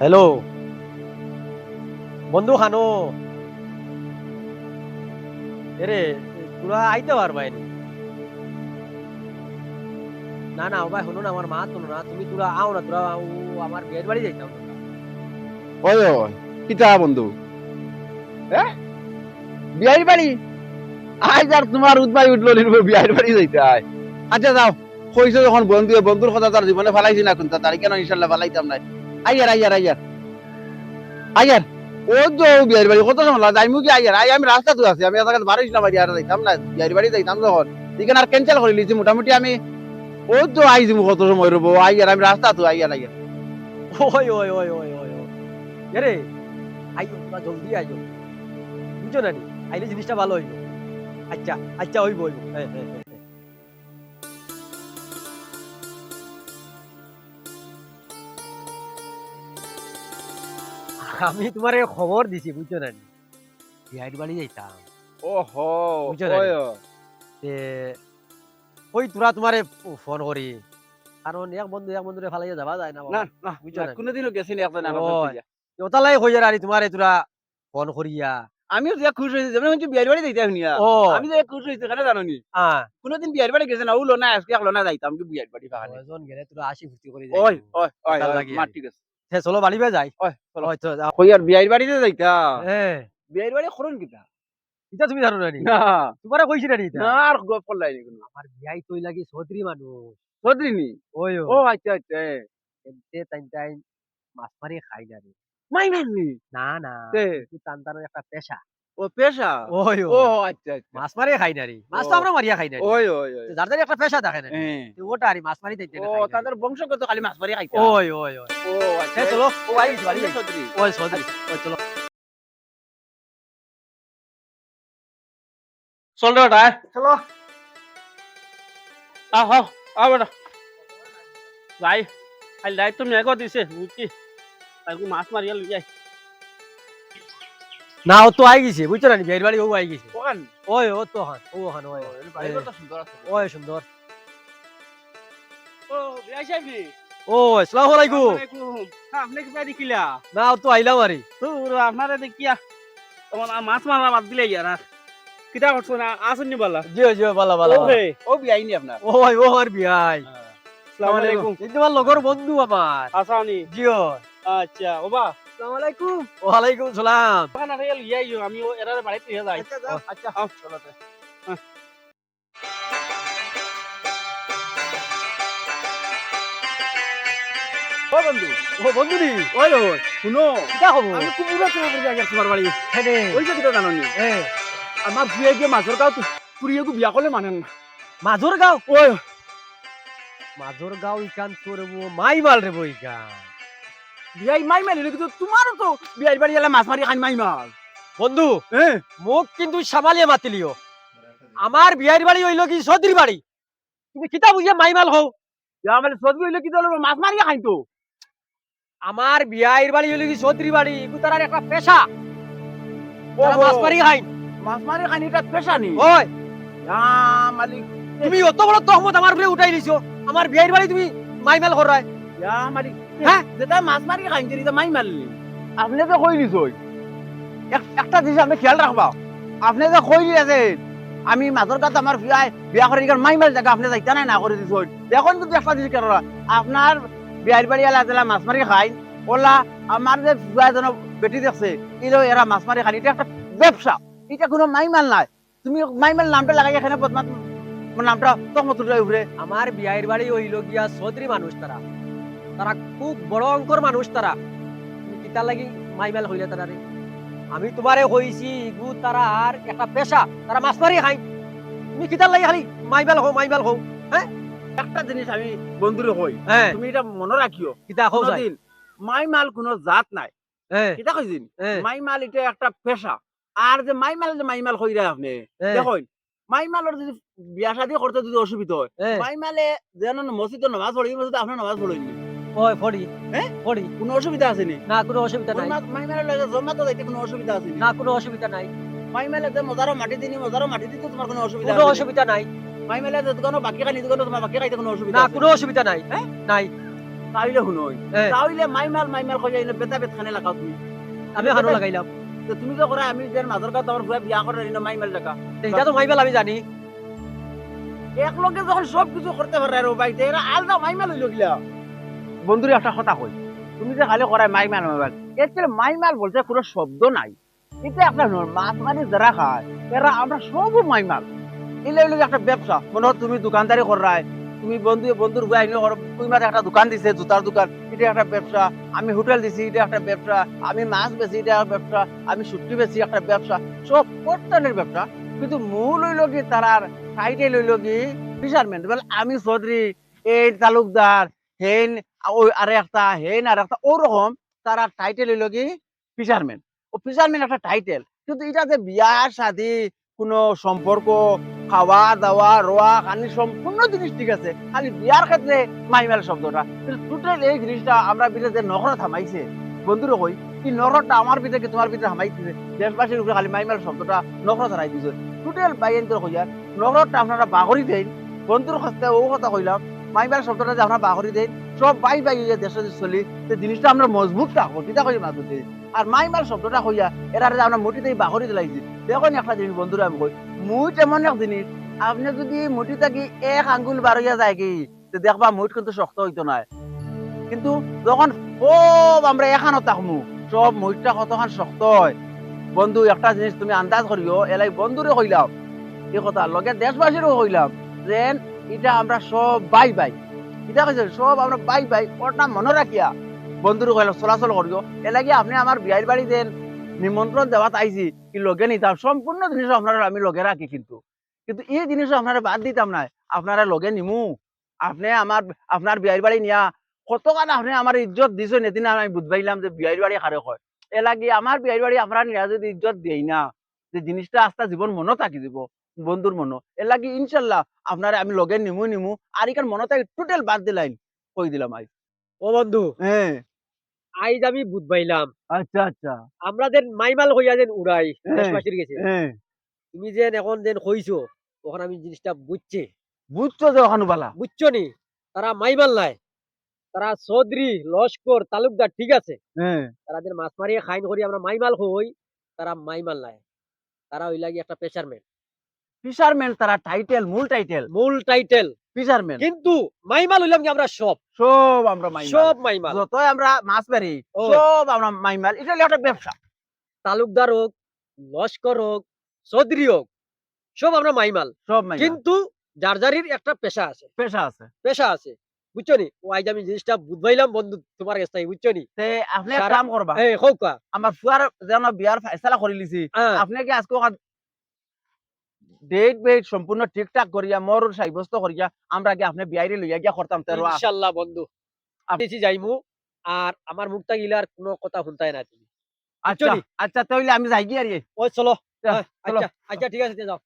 Hello বন্ধু খানো এরে, তোরা আইতে পারবাই নি। না ভাই, শুনো না, আমার মা তো না, তুমি তোরা আও না, তোরা আমার বিয়ের বাড়ি যাইতাম ওই ওই কিতা বন্ধু? হ্যাঁ বিয়ার বাড়ি? আজ আর তোমার উদ্বাই উঠল নির্ব বিয়ার বাড়ি যাইতে আয়। আচ্ছা যাও। কইছো যখন বন্ধু, বন্ধুর কথা তার জীবনে ফালাইছি না কোনটা তার কেন ইনশাল্লাহ ফালাইতাম নাই? আইয়ার আইয়ার আইয়ার। আইয়ার, ও তো বিয়ার বাড়ি, কত সময় লাগে আমি কি আইয়ার? আই, আমি রাস্তা তো আছি, আমি আজকে বারিশ না বাড়ি আর যাইতাম না, বিয়ার বাড়ি যাইতাম যখন। এখানে আর ক্যান্সেল করে লিছি মোটামুটি আমি ও তো আইছি কত সময় রবো? আইয়ার, আমি রাস্তা তো আইয়ার আইয়ার। ওই ওই ওই ওই ওই ওই। এরে আইও তোরা জলদি আইও বুঝছ না? আইলে জিনিসটা ভালো হইব। আচ্ছা আচ্ছা হইব হইব হ্যাঁ হ্যাঁ। আমি তোমারে খবর দিছি বুঝছ না? বিহারি বাড়ি যাইতাম। ওহো বুঝছ না? তে ওই তোরা তোমারে ফোন করি। কারণ এক বন্ধু এক বন্ধুরে ফালাইয়া যাবা যায় না না না বুঝছ না নি? গেছি না? একজন আমার। ওতালাই হই আর তোমারে তোরা ফোন করিয়া। আমিও যে খুশ হয়েছি যেমন হচ্ছে বিয়ার বাড়ি যাইতে শুনিয়া। ও। আমি যে খুশ হয়েছি কেন জানো নি? হ্যাঁ কোনোদিন বিয়ার বাড়ি গেছে না উলো না আজকে একলো না যাইতাম কি বিয়ার বাড়ি গেলে তোরা আসি ফুর্তি করে ওই ওই ওই ঠিক আছে। সে চলো বাড়ি বে যাই হয়তো চলো। ওই তো যাও। কই আর বিয়ার বাড়িতে যাইতা? হ্যাঁ বিয়ার বাড়ি করুন কিতা ইটা তুমি জানো না? নি। তোমারে কইছি না ইটা? আর গপ করলাই নি কোনো আমার বিয়াই তৈ লাগি চৌধুরী মানুষ চৌধুরী নি? ওই ও আচ্ছা আচ্ছা এতে টাইম টাইম মাছ মারি খাই না রে মাই মাই না? না তে। তান টান টানোর একটা পেশা ও পেশা? ওই ও ও আচ্ছা আচ্ছা। মাছ মারি খাই না রে। মাছ তো। আমরা মারিয়া খাই না। ওই ওই ওই। যার যার একটা পেশা দেখে না হ্যাঁ। তো ওটা আরে মাছ মারি দিতে ও তাদের বংশগত খালি মাছ মারি খাইতা ওই ওই ওই। ও আচ্ছা। চলো। ও আই বাড়ি। যাই চৌধুরী ওই চৌধুরী ওই চলো। চল রে বেটা চলো। আহ আহ আহ বেটা। যাই। আই দায়িত্ব মেঘ দিছে বুঝছি তাইকু মাছ মারিয়া লই যাই না ও তো আই গেছে বুঝছ না বিয়ের বাড়ি ও আই গেছে। ওখান? ওই ও তো হান ও হান ওই। সুন্দর আছে। ওই সুন্দর। ও বিয়াই সাহেব। ও আসসালামু আলাইকুম। হ্যাঁ আপনি কি পাই দেখিলা না ও তো আইলাম আরে। তোর আপনারে দেখিয়া তোমার মাছ মারা বাদ দিলে ইয়ার কিটা করছ না? আসুন নি বালা। জিও জিও বালা বালা ও ও বিয়াই নি আপনার। ওই ও আর বিয়াই। আসসালামু আলাইকুম। এই তোমার লগর বন্ধু আমার আসানি। জিও। আচ্ছা ওবা আসসালামু আলাইকুম। ওয়ালাইকুম সালাম। ওখানে রে লিয়াই আমি ও এরারে বাড়িতে নিয়ে যাই। আচ্ছা আও চলো ও বন্ধু ও বন্ধু নি ওই ওই শুনো। কিটা খবর? আমি খুব উড়া করে যাই তোমার বাড়ি হেনে ওই যে কিটা জানো নি এ। আমার বিয়ে গিয়ে মাছের গাও বিয়া করলে মানেন না। মাজুর গাঁও? ওই। মাজুর গাঁও ইকান তোর মাই মাল রে বই ইকান বিয়াই মাই মারি কিন্তু তোমারও তো বিয়াই বাড়ি এলা মাছ মারি খাই মাই মাল বন্ধু হ্যাঁ মোক কিন্তু সামালিয়ে মাতিলিও। আমার বিয়ার বাড়ি হইল কি সদরি বাড়ি তুমি কিতা বুঝিয়া মাই মাল হও? আমার সদবি হইলে কি মাছ মারি খাই তো। আমার বিয়ার বাড়ি হইল কি চৌধুরী বাড়ি এগু তার একটা পেশা মাছ মারি খাই মাছ মারি খাই এটা পেশা নি? ওই মালিক। তুমি অত বড় তহমত আমার উপরে উঠাই দিছো। আমার বিয়ার বাড়ি তুমি মাই মাল করায় ইয়া হ্যাঁ? যেটা মাছ মারি খাই এটা মাই মারলি। আপনি যে কই দিছই একটা জিনিস আপনি খেয়াল রাখবা আপনি যে কই দিয়েছে আমি মাছর কাছে আমার বিয়া বিয়া করে মাই মারি জায়গা আপনি যাইতা নাই না করে দিছই এখন কিন্তু একটা জিনিস কেন আপনার বিয়ার বাড়ি এলা যেলা মাছ মারি খাই ওলা আমার যে বিয়া যেন বেটি দেখছে ইলো এরা মাছ মারি খাই এটা একটা ব্যবসা। এটা কোনো মাই মাল নাই। তুমি মাইমাল নামটা লাগাই এখানে বদমাত নামটা তহমত উঠে আমার বিয়ার বাড়ি হইল গিয়া চৌধুরী মানুষ তারা তারা খুব বড় অঙ্কর মানুষ তারা। কিতার লাগি মাই মাল হইলে তারা রে আমি তোমারে কইছি ইগু তারা আর একটা পেশা তারা মাছ মারি খাই। তুমি কিতার লাগি খালি মাই মাল হও মাই মাল হও একটা জিনিস আমি বন্ধুরে কই হ্যাঁ। তুমি এটা মনে রাখিও কিতা হও যায়। কোনোদিন মাই মাল কোনো জাত নাই। হ্যাঁ। এটা কইছিন হ্যাঁ। মাই মাল এটা একটা পেশা। আর যে মাই মাল যে মাই মাল কইরা আপনি হ্যাঁ, দেখুন মাই মালের যদি বিয়া শাদি করতে যদি অসুবিধা হয় হ্যাঁ। মাই মালে যেন মসজিদ নামাজ পড়ি মসজিদ আপনার নামাজ পড়েননি ওই ফড়ি। হ্যাঁ? ফড়ি। কোনো অসুবিধা আছে নি? না কোনো অসুবিধা নাই। মাই মালের লাগে জমা তো যাইতে কোনো অসুবিধা আছে না? কোনো অসুবিধা নাই। মাই মালে যে মজারও মাটি দিনি মজারও মাটি দিতে তোমার কোনো অসুবিধা কোনো অসুবিধা নাই। মাই মালে যে দোকানো বাকি খানি দোকানো তোমার বাকি খাইতে কোনো অসুবিধা না কোনো অসুবিধা নাই। হ্যাঁ? নাই। তাইলে শুনই। তাইলে মাইমাল মাইমাল কই যাইলে বেতা বেত খানে লাগাও তুমি। আমি হানো লাগাইলাম তো তুমি তো করে আমি যে মাঝর কথা তোমার ফুয়া বিয়া করে না মাইমাল টাকা এটা তো মাইবেল আমি জানি। এক লগে যখন সব কিছু করতে পারে আর বাইতে এরা আলাদা মাইমাল হইল গিলা বন্ধুরে একটা কথা কই। তুমি যে খালি করায় মাইমাল মাইমাল এর মাইমাল বলতে কোনো শব্দ নাই। এটা একটা মাছ মারি যারা খায়, এরা আমরা সব মাইমাল এলে এলে একটা ব্যবসা। মনে হয় তুমি দোকানদারি করায়, তুমি বন্ধু, বন্ধুর ভাই তুমি মাঝে একটা দোকান দিছে, জুতার দোকান, এটা একটা ব্যবসা। আমি হোটেল দিছি, এটা একটা ব্যবসা। আমি মাছ বেচি, এটা একটা ব্যবসা। আমি সুটকি বেচি একটা ব্যবসা। সব প্রত্যেকের ব্যবসা। কিন্তু মূল হইল কি তারার টাইটেল হইল কি ফিশারম্যান বলে, আমি চৌধুরী, এই তালুকদার হেন ওই আর একটা হেন আর একটা ওরকম তারা টাইটেল হইল কি? ফিশারম্যান ও ফিশারম্যান একটা টাইটেল কিন্তু এটা যে বিয়া, শাদি, কোনো সম্পর্ক, খাওয়া, দাওয়া, রোয়া খানি সম্পূর্ণ জিনিস ঠিক আছে। খালি বিয়ার ক্ষেত্রে মাইমেল শব্দটা। কিন্তু টোটাল এই জিনিসটা আমরা ভিতরে যে নখরা থামাইছে বন্ধুরা কই, এই নখরটা আমার ভিতরে তোমার ভিতরে থামাইছে? দেশবাসীর উপরে খালি মাইমেল শব্দটা নখরা ধরাই দিছে। টোটাল বাইন করে কইয়া নগরটা আপনারা বাগরি দেন, বন্ধুর কাছে ও কথা কইলাম মাইবার শব্দটা যে আপনারা বাগরি দেন সব বাই বাই হইয়া দেশে যে চলি তো জিনিসটা আমরা মজবুত রাখব কিতা কই মাঝে আর মাইমার শব্দটা কইয়া এরা যে আমরা মুটিতেই বাগরি দিলাইছি দেখুন একটা জিনিস বন্ধুরা, আমি কই মুট এমন এক জিনিস, আপনি যদি মুটি থাকি এক আঙ্গুল হইয়া যায় কি দেখবা মুট কিন্তু শক্ত হইতো না কিন্তু যখন সব আমরা এখানো থাকমু সব মুটটা কতখান শক্ত হয়। বন্ধু, একটা জিনিস তুমি আন্দাজ করিও, এলাই বন্ধুরে কইলাম, এই কথা, লগে দেশবাসীরও কইলাম, যেন এটা আমরা সব বাই বাই। এটা কইছে সব আমরা বাই বাই। ওটা মনে রাখিয়া বন্ধুরে কইলাম চলাচল করিও এ লাগি আপনি আমার বিয়ার বাড়ি দেন নিমন্ত্রণ দেওয়াত আইছি কি লগে নিতাম সম্পূর্ণ জিনিস আপনারা আমি লগে রাখি কিন্তু। কিন্তু এই জিনিস আপনারা বাদ দিতাম না আপনারা লগে নিমু। আপনি আমার আপনার বিয়ার বাড়ি নিয়া। কতখান আপনি আমার ইজ্জত দিছেন এদিন আমি বুঝবাইলাম যে বিয়ার বাড়ি খারে হয় এলাকি আমার বিয়ার বাড়ি আপনারা নিয়া যদি ইজ্জত দেই না, যে জিনিসটা আস্তা জীবন মনে থাকি দিব বন্ধুর মনো। এর লাগি ইনশাল্লাহ আপনারা আমি লগে নিমু নিমু আর ইকান মনে থাকি টোটাল বাদ দিলাইন কই দিলাম আই। ও বন্ধু। হ্যাঁ আইজ আমি বুঝবাইলাম আচ্ছা আচ্ছা। আমরা যেন মাইমাল হইয়া যেন উড়াই। দেশবাসীর গেছে হ্যাঁ তুমি যেন এখন যেন কইছো তখন আমি জিনিসটা বুঝছি বুঝছ যে ওখানে বালা বুঝছ নি? তারা মাইমাল নাই। তারা চৌধুরী লস্কর তালুকদার ঠিক আছে। হ্যাঁ তারা যেন মাছ মারিয়ে খাইন করি আমরা মাইমাল হই তারা মাইমাল নাই। তারা ওই লাগি একটা পেশারম্যান ফিশারম্যান তারা টাইটেল মূল টাইটেল মূল টাইটেল ফিশারম্যান কিন্তু মাইমাল হইলাম কি আমরা সব? সব আমরা মাইমাল। সব মাইমাল। যতই আমরা মাছ ও। সব আমরা মাইমাল। এটা হলো একটা ব্যবসা। তালুকদার হোক লস্কর হোক চৌধুরী হোক সব আমরা মাইমাল। সব মাইমাল। কিন্তু যার যারির একটা পেশা আছে। পেশা আছে। পেশা আছে। বুঝছ নি? ও আজ আমি জিনিসটা বুঝবাইলাম বন্ধু তোমার কাছ থেকে বুঝছ নি? আপনি কাম করবা। এই হৌকা আমার ফুয়ার যেন বিয়ার ফয়সালা করে লিছি হ্যাঁ। আপনি কি আজকে ডেট বেট সম্পূর্ণ ঠিকঠাক করিয়া মর সাব্যস্ত করিয়া আমরা কি আপনি বিয়ারি লইয়া গিয়া করতাম তেরো ইনশাল্লাহ বন্ধু। আপনি যাইমু আর আমার মুখটা গিলার কোনো কথা শুনতাই না তুমি। আচ্ছা? আচ্ছা তাহলে আমি যাই গিয়ে রে। ও চলো। আচ্ছা আচ্ছা ঠিক আছে যাও।